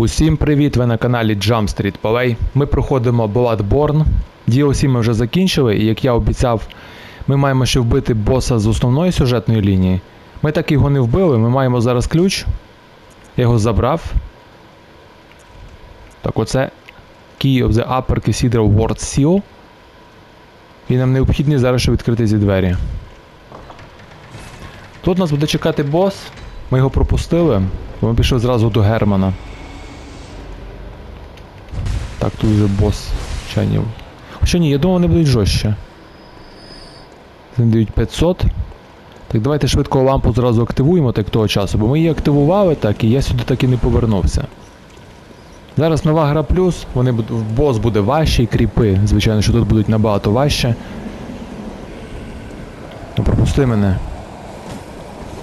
Усім привіт! Ви на каналі Jump Street Play. Ми проходимо Bloodborne. DLC ми вже закінчили, і як я обіцяв, ми маємо ще вбити боса з основної сюжетної лінії. Ми так його не вбили, ми маємо зараз ключ. Я його забрав. Так, оце Key of the Upper Cathedral Ward Seal. І нам необхідні зараз ще відкрити ці двері. Тут нас буде чекати бос. Ми його пропустили. Ми пішли зразу до Германа. Так, тут вже бос чанів. Хоча ні, я думав, вони будуть жорстче. Вони дають 500. Так давайте швидко лампу зразу активуємо так того часу, бо ми її активували так, і я сюди так і не повернувся. Зараз нова гра плюс, вони бос буде важчий, кріпи. Звичайно, що тут будуть набагато важче. Ну пропусти мене.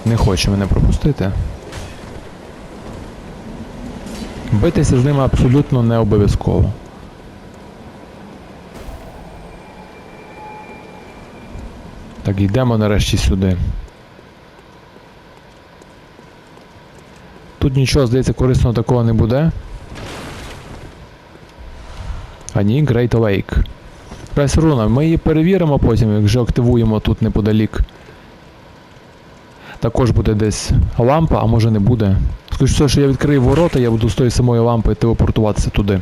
Не хоче мене пропустити. Битися з ними абсолютно не обов'язково. Так, йдемо нарешті сюди. Тут нічого, здається, корисного такого не буде. А ні, Great Lake. Якась руна, ми її перевіримо потім, як вже активуємо тут неподалік. Також буде десь лампа, а може не буде. Скоріше що я відкрию ворота, я буду з тої самої лампи телепортуватися туди.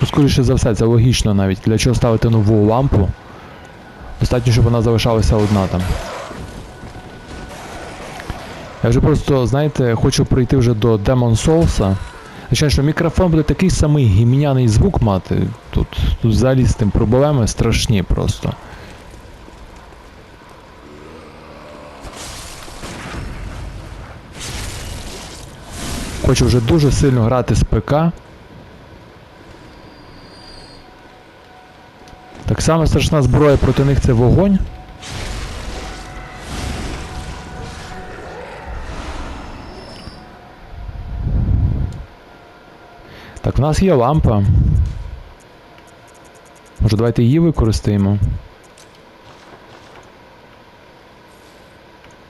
Ну, скоріше за все, це логічно навіть. Для чого ставити нову лампу? Достатньо, щоб вона залишалася одна там. Я вже просто, знаєте, хочу прийти вже до Demon Souls. Звичайно, що мікрофон буде такий самий гімняний звук мати. Тут, тут взагалі з тим проблеми страшні просто. Хочу вже дуже сильно грати з ПК. Так само страшна зброя проти них це вогонь. Так, в нас є лампа. Може давайте її використаємо.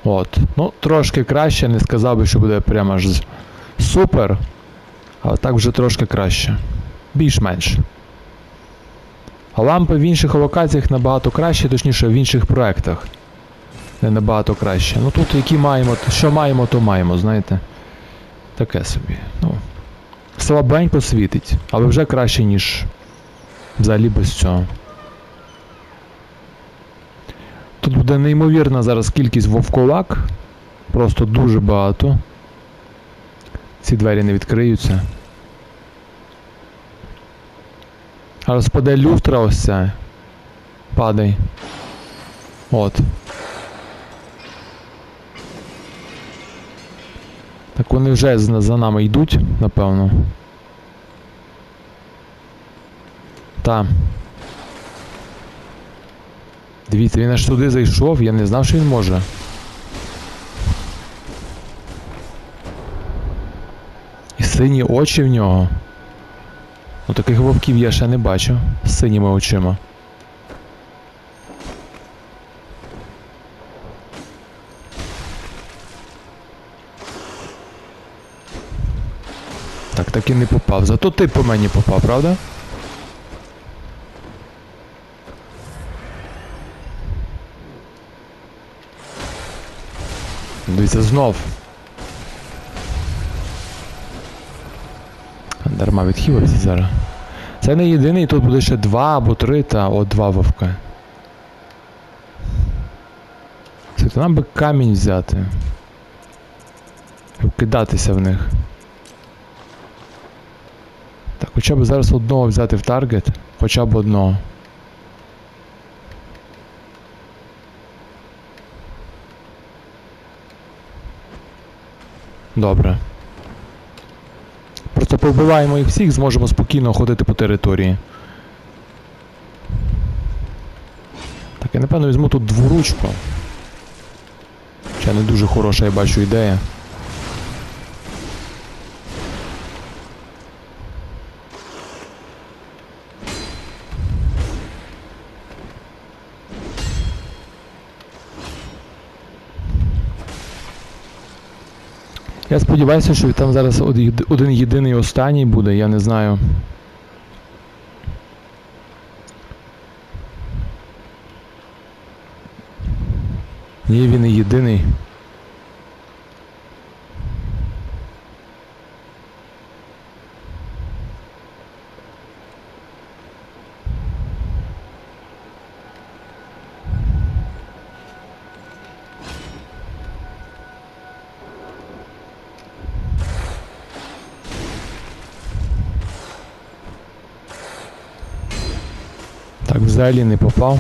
От. Ну, трошки краще, не сказав би, що буде прямо аж супер. Але так вже трошки краще. Більш-менш. Лампи в інших локаціях набагато краще, точніше в інших проектах. Не набагато краще. Ну тут які маємо, що маємо, то маємо, знаєте. Таке собі. Ну. Слабенько світить, але вже краще, ніж взагалі без цього. Тут буде неймовірна зараз кількість вовкулак. Просто дуже багато. Ці двері не відкриються. А розпаде люстра ось ця. Падай. От. Так вони вже за нами йдуть, напевно. Та. Дивіться, він аж туди зайшов, я не знав, що він може. Сині очі в нього. Ну таких вовків я ще не бачив з синіми очима. Так, так і не попав. Зато ти по мені попав, правда? Дивіться, знов. Дарма відхилився зараз. Це не єдиний, тут буде ще два або три та о два вовка. Слухайте, нам би камінь взяти. І Вкидатися в них. Так, хоча б зараз одного взяти в таргет. Хоча б одного. Добре. Повбиваємо їх всіх, зможемо спокійно ходити по території. Так, я напевно візьму тут дворучку. Ще не дуже хороша, я бачу, ідея. Я сподіваюся, що там зараз один єдиний останній буде, я не знаю. Ні, він не єдиний. Так, взагалі не попав.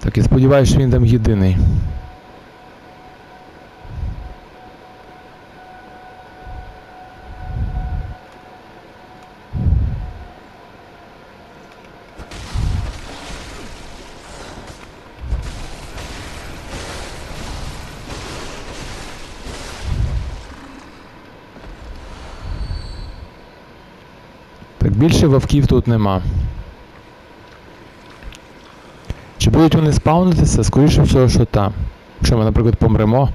Так, я сподіваюся, що він там єдиний. Так, більше вовків тут нема. Чи будуть вони спавнитися? Скоріше всього, що там. Якщо ми, наприклад, помремо.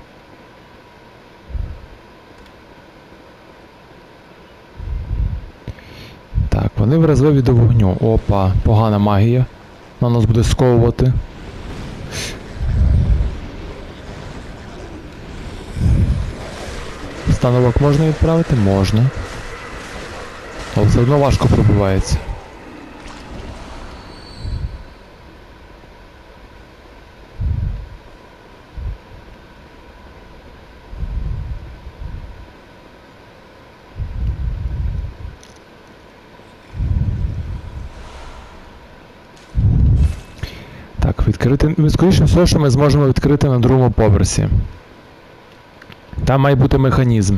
Так, вони вразливі до вогню. Опа, погана магія. Вона нас буде сковувати. Становок можна відправити? Можна. Але все одно важко пробивається. Так, відкрити. Скоріше всього, що ми зможемо відкрити на другому поверсі. Там має бути механізм.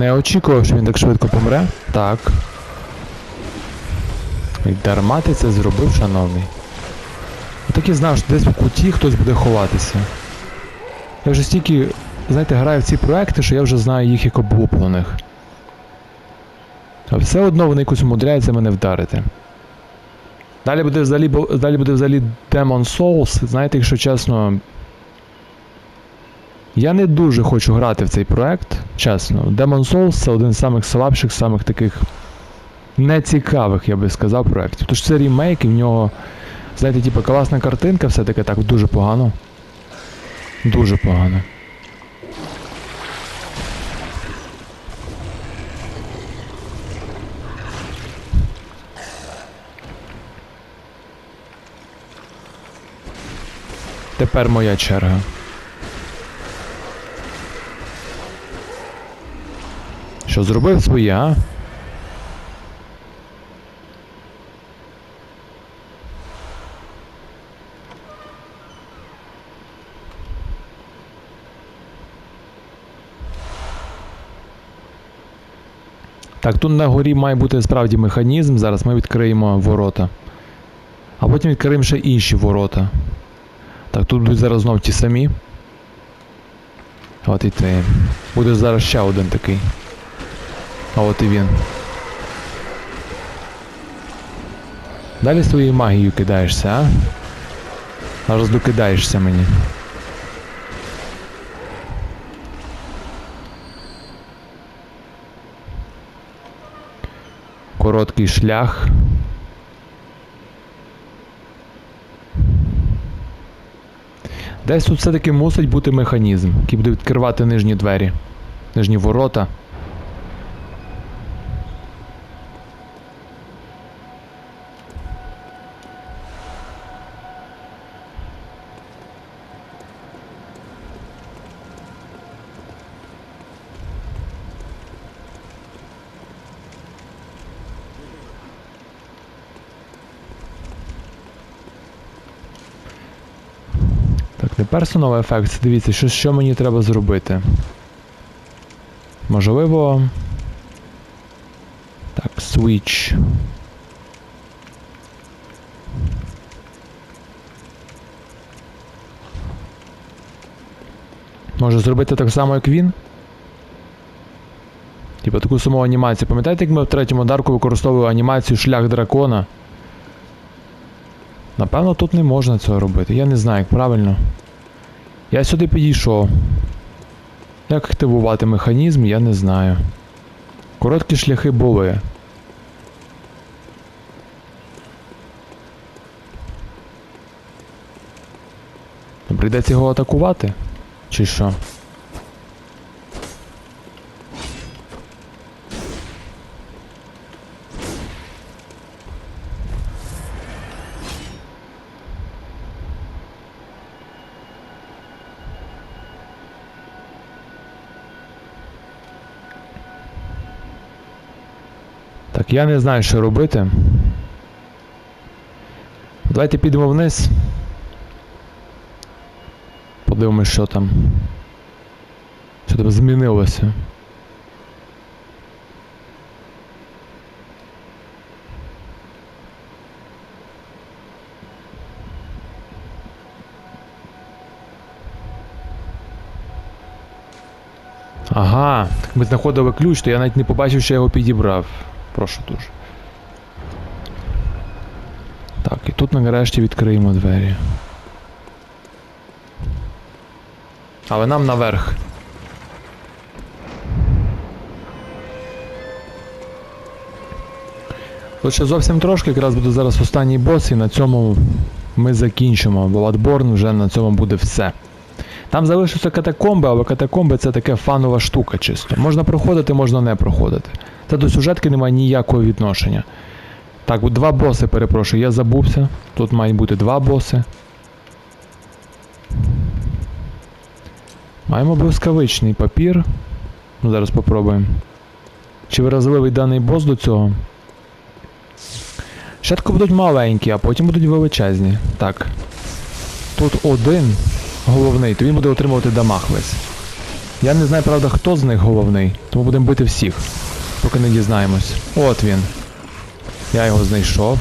Не очікував, що він так швидко помре. Так. І дарма ти це зробив, шановний. Я так і знав, що десь в куті хтось буде ховатися. Я вже стільки, знаєте, граю в ці проекти, що я вже знаю їх як облуплених. А все одно вони якось умудряються мене вдарити. Далі буде взагалі, далі буде взагалі Demon Souls. Знаєте, якщо чесно. Я не дуже хочу грати в цей проект, чесно. Demon Souls це один з самих слабших, самих таких нецікавих, я би сказав, проєктів. Тож це ремейк, і в нього, знаєте, типу, класна картинка, все-таки так дуже погано. Дуже погано. Тепер моя черга. Що зробив своє, а? Так, тут на горі має бути справді механізм. Зараз ми відкриємо ворота. А потім відкриємо ще інші ворота. Так, тут будуть зараз знов ті самі. От і ти. Буде зараз ще один такий. А от і він. Далі своєю магією кидаєшся, а? Аж докидаєшся мені. Короткий шлях. Десь тут все-таки мусить бути механізм, який буде відкривати нижні двері, нижні ворота. Не personal effects, дивіться, що, що мені треба зробити. Можливо. Так, switch. Може зробити так само, як він? Типа таку саму анімацію. Пам'ятаєте, як ми в третьому дарку використовували анімацію шлях дракона? Напевно, тут не можна цього робити. Я не знаю, як правильно. Я сюди підійшов. Як активувати механізм, я не знаю. Короткі шляхи були. Прийдеться його атакувати? Чи що? Так, я не знаю, що робити. Давайте підемо вниз. Подивимось, що там. Що там змінилося. Ага, так ми знаходили ключ, то я навіть не побачив, що я його підібрав. Прошу дуже. Так, і тут нарешті відкриємо двері. Але нам наверх. Ще зовсім трошки, якраз буде зараз останній бос, і на цьому ми закінчимо. Bloodborne вже на цьому буде все. Там залишаться катакомби, але катакомби це таке фанова штука чисто. Можна проходити, можна не проходити. Це до сюжетки немає ніякого відношення. Так, два боси, перепрошую, я забувся. Тут мають бути два боси. Маємо блискавичний папір. Ну, зараз попробуємо. Чи вразливий даний бос до цього? Спочатку будуть маленькі, а потім будуть величезні. Так. Тут один головний, то він буде отримувати дамаг весь. Я не знаю, правда, хто з них головний, тому будемо бити всіх, поки не дізнаємось. От він. Я його знайшов.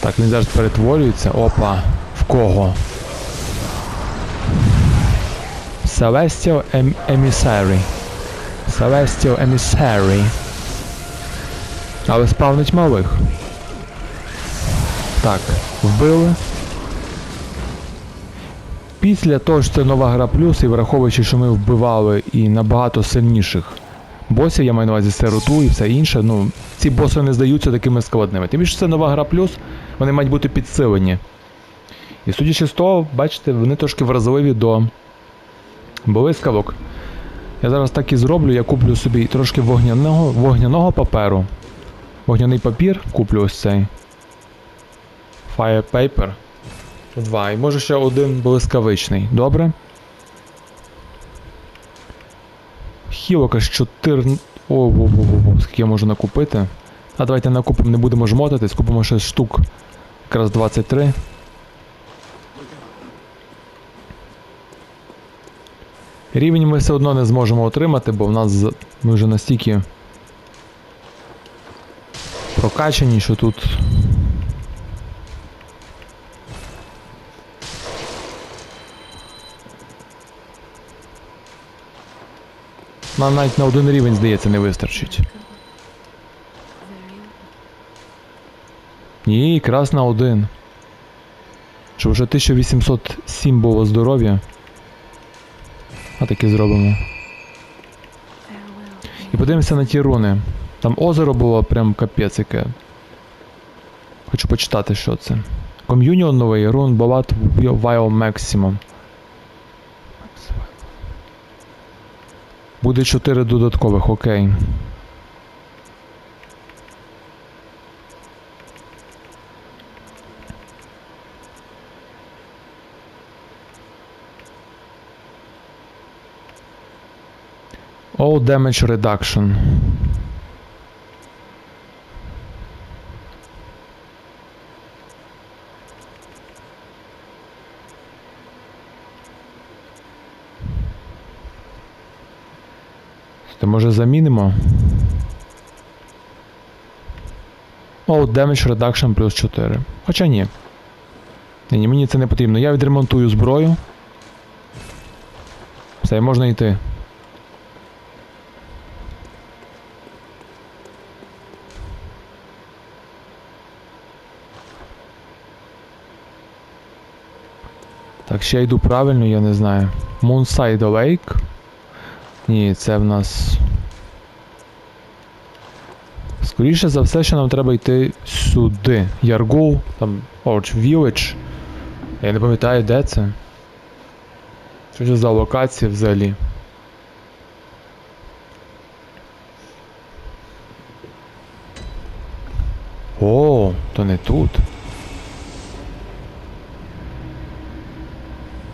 Так, він зараз перетворюється. Опа. В кого? Celestial em Emissary. Celestial Emissary. Але спавнить малих. Так, вбили. Після того що це нова гра плюс, і враховуючи, що ми вбивали і набагато сильніших босів, я маю на увазі сироту і все інше, ну, ці боси не здаються такими складними. Тим більше це нова гра плюс, вони мають бути підсилені. І судячи з того, бачите, вони трошки вразливі до блискавок. Я зараз так і зроблю, я куплю собі трошки вогняного, вогняного паперу. Вогняний папір куплю ось цей. Fire Paper. Два. І може ще один блискавичний. Добре? Хілок аж 4. О, во, во, во. скільки я можу накупити. А давайте накупимо, не будемо жмотатись, купимо 6 штук. Якраз 23. Рівень ми все одно не зможемо отримати, бо в нас ми вже настільки прокачані, що тут. Нам навіть на один рівень, здається, не вистачить. Ні, якраз на один. Щоб вже 1807 було здоров'я. А таки зробимо. І подивимося на ті руни. Там озеро було прям капець яке. Хочу почитати, що це. Ком'юніон новий, рун Балат Вайл Maximum. Буде 4 додаткових, окей. All damage reduction. То може замінимо? All damage reduction плюс 4. Хоча ні. Ні, ні, мені це не потрібно. Я відремонтую зброю. Все, можна йти. Так, ще я йду правильно, я не знаю. Moonside Lake. Ні, це в нас. Скоріше за все, що нам треба йти сюди. Яргул, там Orch Village. Я не пам'ятаю, де це. Що це за локація взагалі? О, то не тут.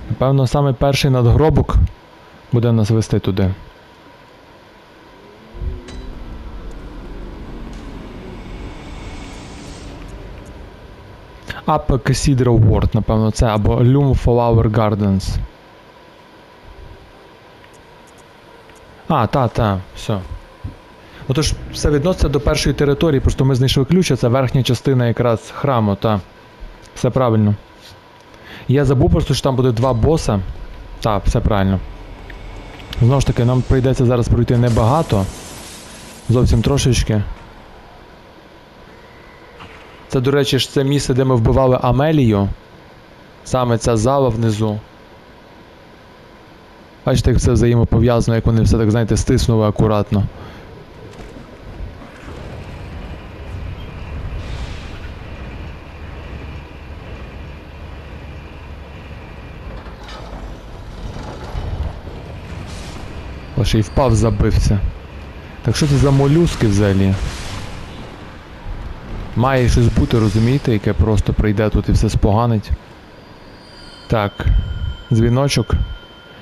Напевно, саме перший надгробок буде нас вести туди. Upper Cathedral Ward, напевно, це або Lume Flower Gardens. А, та, та, все. Отож, все відноситься до першої території, просто ми знайшли ключ, а це верхня частина якраз храму, та. Все правильно. Я забув просто, що там буде два боса. Так, все правильно. Знову ж таки, нам прийдеться зараз пройти небагато. Зовсім трошечки. Це, до речі, ж це місце, де ми вбивали Амелію. Саме ця зала внизу. Бачите, як все взаємопов'язано, як вони все так, знаєте, стиснули акуратно. Ось і впав, забився. Так що це за молюски взагалі? Має щось бути, розумієте, яке просто прийде тут і все споганить. Так. Дзвіночок.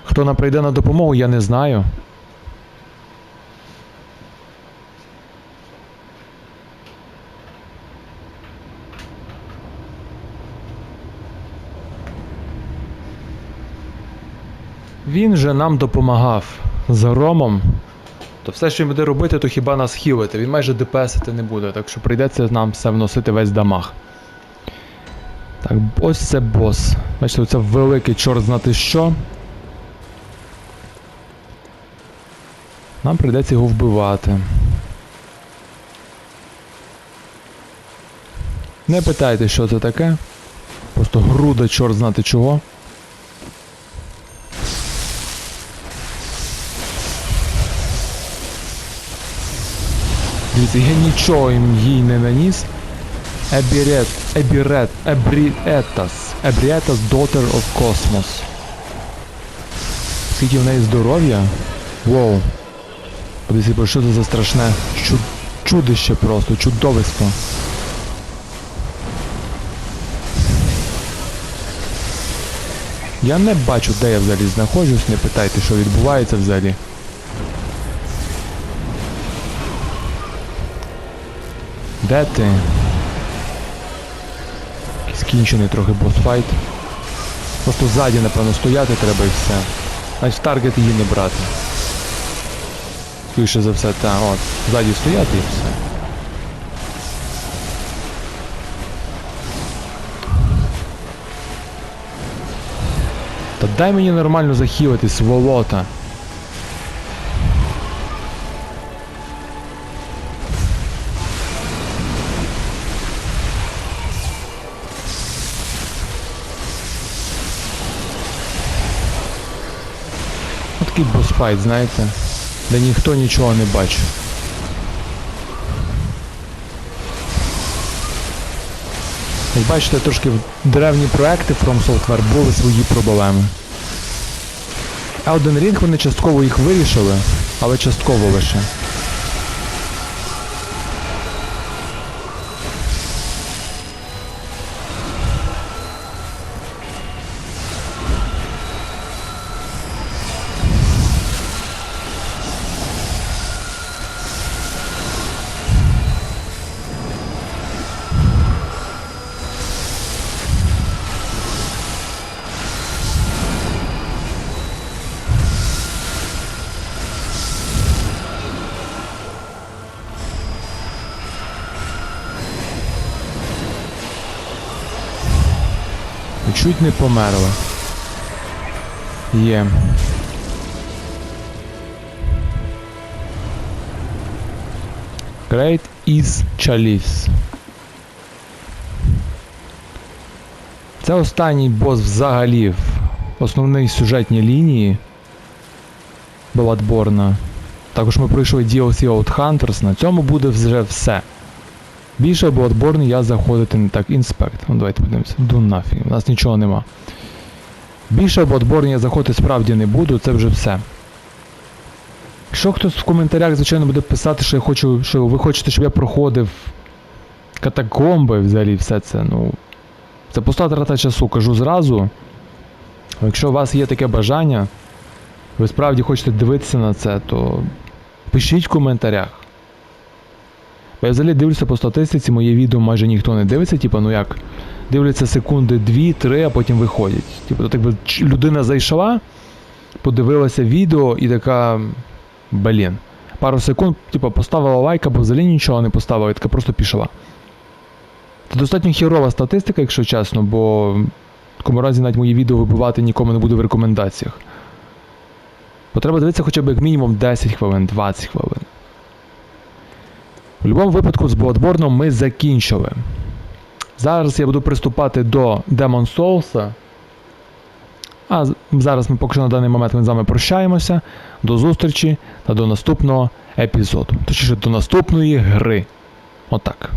Хто нам прийде на допомогу, я не знаю. Він же нам допомагав з громом. То все, що він буде робити, то хіба нас хілити. Він майже ДПСити не буде, так що прийдеться нам все вносити весь дамаг. Так, ось це бос. Бачите, це великий чорт знати що. Нам прийдеться його вбивати. Не питайте, що це таке. Просто груда чорт знати чого. Дивіться, я нічого їм їй не наніс. Ебірет, Ебірет, Ебріетас. Ебріетас Daughter of Cosmos. Скільки в неї здоров'я? Воу. Подивіться, що це за страшне чу- чудище просто, чудовисько. Я не бачу, де я взагалі знаходжусь, не питайте, що відбувається взагалі. Де ти? Якийсь кінчений трохи босфайт. Просто ззаді, напевно, стояти треба і все. Значить таргет її не брати. Скоріше за все, та, от, ззаді стояти і все. Та дай мені нормально захилити, сволота. Такий босфайт, знаєте, де ніхто нічого не бачив. Як бачите, трошки древні проекти From Software були свої проблеми. Elden Ring вони частково їх вирішили, але частково лише. Чуть не померли. Є. Great is Chalice. Це останній бос взагалі в основній сюжетній лінії Bloodborne. Також ми пройшли DLC Out Hunters, на цьому буде вже все. Більше Bloodborne я заходити не так. Inspect. Ну давайте подивимося. Do nothing. У нас нічого нема. Більше в Bloodborne я заходити справді не буду, це вже все. Якщо хтось в коментарях, звичайно, буде писати, що я хочу, що ви хочете, щоб я проходив катакомби взагалі все це, ну. Це пуста трата часу, кажу зразу. Якщо у вас є таке бажання, ви справді хочете дивитися на це, то пишіть в коментарях. Бо я взагалі дивлюся по статистиці, моє відео майже ніхто не дивиться, типу, ну як, дивляться секунди 2-3, а потім виходять. Типу, от якби ч- людина зайшла, подивилася відео і така. Блін. Пару секунд, типу, поставила лайк або взагалі нічого не поставила, і така просто пішла. Це достатньо хірова статистика, якщо чесно, бо в такому разі навіть мої відео вибивати нікому не буду в рекомендаціях. Бо треба дивитися хоча б як мінімум 10 хвилин, 20 хвилин. У будь-якому випадку з Bloodborne ми закінчили. Зараз я буду приступати до Demon Souls. А зараз ми поки що на даний момент ми з вами прощаємося. До зустрічі та до наступного епізоду. Точніше, до наступної гри. Отак.